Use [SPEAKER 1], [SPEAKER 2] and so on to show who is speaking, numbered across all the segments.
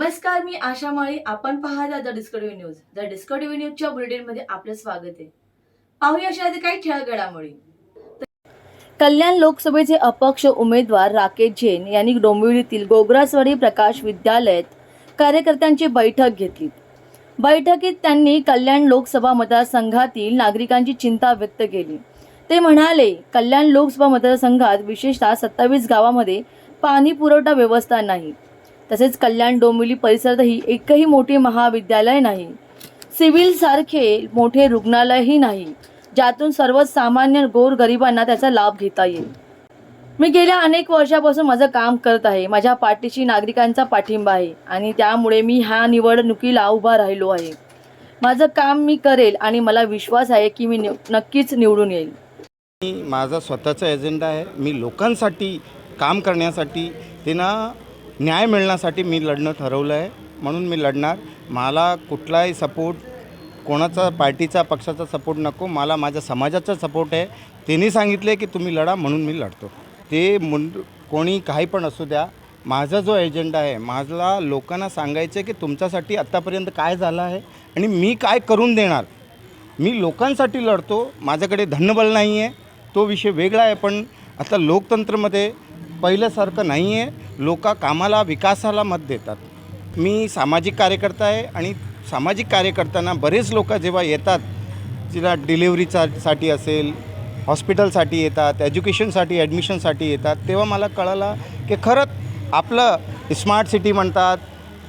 [SPEAKER 1] नमस्कार मी आशा माळी. आपण पाहता the Discovery News. The Discovery न्यूजच्या बुलेटिनमध्ये आपलं स्वागत आहे. पाहूया अशा आधी काही खेळ घडामोडी कल्याण लोकसभेचे अपक्ष उमेदवार राकेश जैन यांनी डोंबिवलीतील गोगरासवाडी प्रकाश विद्यालयात कार्यकर्त्यांची बैठक घेतली. बैठकीत त्यांनी कल्याण लोकसभा मतदारसंघातील नागरिकांची चिंता व्यक्त केली. ते म्हणाले कल्याण लोकसभा मतदारसंघात विशेषतः सत्तावीस गावामध्ये पाणी पुरवठा व्यवस्था नाही. तसेच कल्याण डोंबिवली परिसरातही एकही मोठे महाविद्यालय नाही. सिव्हिल सारखे मोठे रुग्णालयही नाही ज्यातून सर्वसामान्य गोरगरिबांना त्याचा लाभ घेता येईल. मी गेल्या अनेक वर्षापासून माझं काम करत आहे माझ्या पाठीशी नागरिकांचा पाठिंबा आहे आणि त्यामुळे मी ह्या निवडणुकीला उभा राहिलो आहे. माझं काम मी करेल आणि मला विश्वास आहे की मी नक्कीच निवडून येईल.
[SPEAKER 2] मी माझा स्वतःचा एजेंडा आहे. मी लोकांसाठी काम करण्यासाठी त्यांना न्याय मिळण्यासाठी मी लढणं ठरवलं आहे. म्हणून मी लढणार. मला कुठलाही सपोर्ट कोणाचा पार्टीचा पक्षाचा सपोर्ट नको. मला माझ्या समाजाचा सपोर्ट आहे. त्यांनी सांगितले की तुम्ही लढा म्हणून मी लढतो. ते मुं कोणी काही पण असू द्या. माझा जो एजेंडा आहे माझला लोकांना सांगायचं आहे की तुमच्यासाठी आत्तापर्यंत काय झालं आहे आणि मी काय करून देणार? मी लोकांसाठी लढतो. माझ्याकडे धनबल नाही आहे तो विषय वेगळा आहे पण आता लोकतंत्रमध्ये पहिल्यासारखं नाही आहे. लोक कामाला विकासाला मत देतात. मी सामाजिक कार्यकर्ता आहे आणि सामाजिक कार्यकर्त्यांना बरेच लोक जेव्हा येतात तिला डिलिव्हरीचा साठी असेल हॉस्पिटलसाठी येतात एज्युकेशनसाठी ॲडमिशनसाठी येतात तेव्हा मला कळलं की खरंच आपलं स्मार्ट सिटी म्हणतात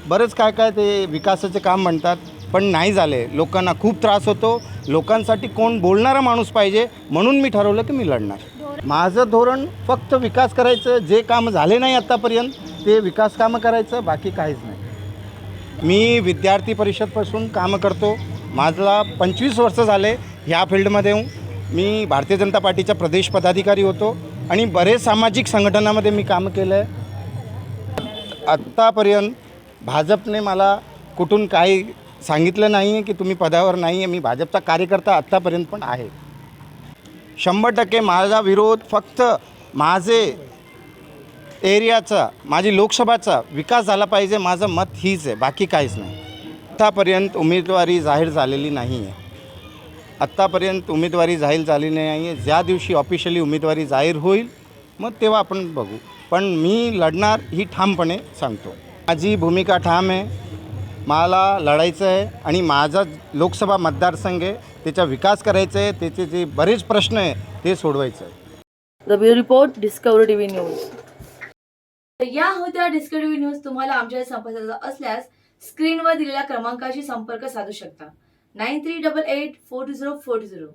[SPEAKER 2] बरंच काय काय ते विकासाचे काम म्हणतात पण नाही झाले. लोकांना खूप त्रास होतो. लोकांसाठी कोण बोलणारा माणूस पाहिजे म्हणून मी ठरवलं की मी लढणार. माझं धोरण फक्त विकास करायचं जे काम झाले नाही आत्तापर्यंत ते विकास कामं करायचं बाकी काहीच नाही. मी विद्यार्थी परिषदपासून कामं करतो. माझला पंचवीस वर्ष झाले ह्या फील्डमध्ये हूँ. मी भारतीय जनता पार्टीचा प्रदेश पदाधिकारी होतो आणि बरेच सामाजिक संघटनामध्ये मी कामं केलं आहे आत्तापर्यंत भाजपने मला कुठून काही सांगितलं नाही आहे की तुम्ही पदावर नाही आहे मी भाजपचा कार्यकर्ता आत्तापर्यंत पण आहे. शंभर टक्के माझा विरोध फक्त माझे एरियाचा माझी लोकसभाचा विकास झाला पाहिजे माझं मत हीच आहे बाकी काहीच नाही. आत्तापर्यंत उमेदवारी जाहीर झालेली नाही आहे आत्तापर्यंत उमेदवारी जाहीर झालेली नाही आहे ज्या दिवशी ऑफिशियली उमेदवारी जाहीर होईल मग तेव्हा आपण बघू. पण मी लढणार ही ठामपणे सांगतो. माझी भूमिका ठाम आहे. मला लढायचं आहे आणि माझा लोकसभा मतदारसंघ आहे त्याचा विकास करायचा आहे त्याचे जे बरेच प्रश्न आहे ते सोडवायचं आहे.
[SPEAKER 1] Rabi report Discovery TV News या होत्या डिस्कवरी न्यूज तुम्हाला आमच्या संपर्काचा असल्यास स्क्रीनवर दिलेल्या क्रमांकाशी संपर्क साधू शकता. Nine three double eight four two zero four two zero.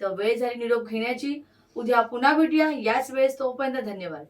[SPEAKER 1] तर वेळ झाली निरोप घेण्याची. उद्या पुन्हा भेटूया. याच वेळेस तोपर्यंत धन्यवाद.